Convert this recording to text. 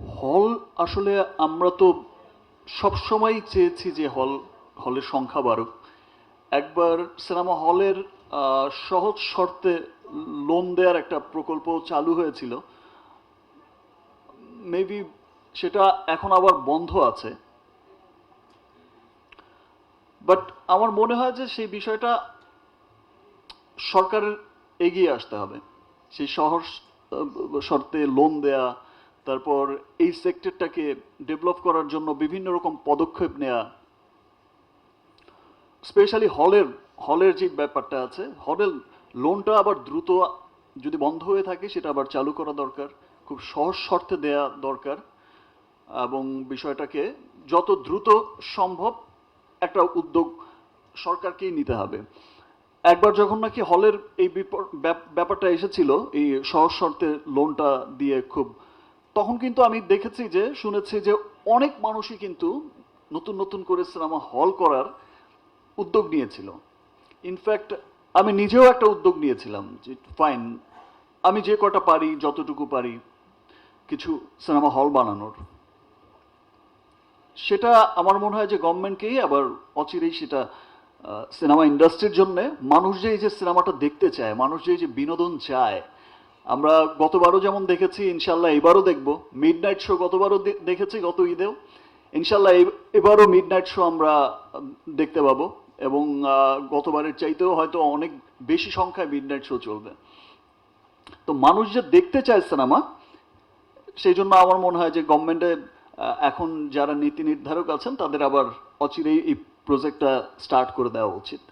হল আসলে আমরা তো সবসময় চেয়েছি যে হল, হলের সংখ্যা বাড়ুক। একবার সিনেমা হলের সহজ শর্তে লোন দেওয়ার একটা প্রকল্প চালু হয়েছিল। মেবি সেটা এখন আবার বন্ধ আছে। বাট আমার মনে হয় যে সেই বিষয়টা সরকারের এগিয়ে আসতে হবে। সেই সহজ শর্তে লোন দেয়া তারপর এই সেক্টরটাকে ডেভেলপ করার জন্য বিভিন্ন রকম পদক্ষেপ নেওয়া স্পেশালি হলের হলের যে ব্যাপারটা আছে, হলের লোনটা আবার দ্রুত যদি বন্ধ হয়ে থাকে, সেটা আবার চালু করা দরকার, খুব সহজ শর্তে দেয়া দরকার এবং বিষয়টাকে যত দ্রুত সম্ভব একটা উদ্যোগ সরকারকেই নিতে হবে। একবার যখন নাকি হলের এই ব্যাপারটা এসেছিল, এই সহজ শর্তে লোনটা দিয়ে খুব তখন কিন্তু আমি দেখেছি যে, শুনেছি যে অনেক মানুষই কিন্তু নতুন নতুন করে সিনেমা হল করার উদ্যোগ নিয়েছিল। ইনফ্যাক্ট আমি নিজেও একটা উদ্যোগ নিয়েছিলাম যে ফাইন আমি যে কটা পারি, যতটুকু পারি কিছু সিনেমা হল বানানোর। সেটা আমার মনে হয় যে গভর্নমেন্টকেই আবার অচিরেই সেটা সিনেমা ইন্ডাস্ট্রির জন্য মানুষ যে এই যে সিনেমাটা দেখতে চায়, মানুষ যে এই যে বিনোদন চায় আমরা গতবারও যেমন দেখেছি, ইনশাল্লাহ এবারও দেখব। মিড নাইট শো গতবারও দেখেছি গত ঈদেও। ইনশাল্লাহ এবারও মিড নাইট শো আমরা দেখতে পাবো এবং গতবারের চাইতেও হয়তো অনেক বেশি সংখ্যায় মিড নাইট শো চলবে। তো মানুষ যে দেখতে চায় সিনেমা সেই জন্য আমার মনে হয় যে গভর্নমেন্টে এখন যারা নীতি নির্ধারক আছেন, তাদের আবার অচিরেই এই প্রজেক্টটা স্টার্ট করে দেওয়া উচিত।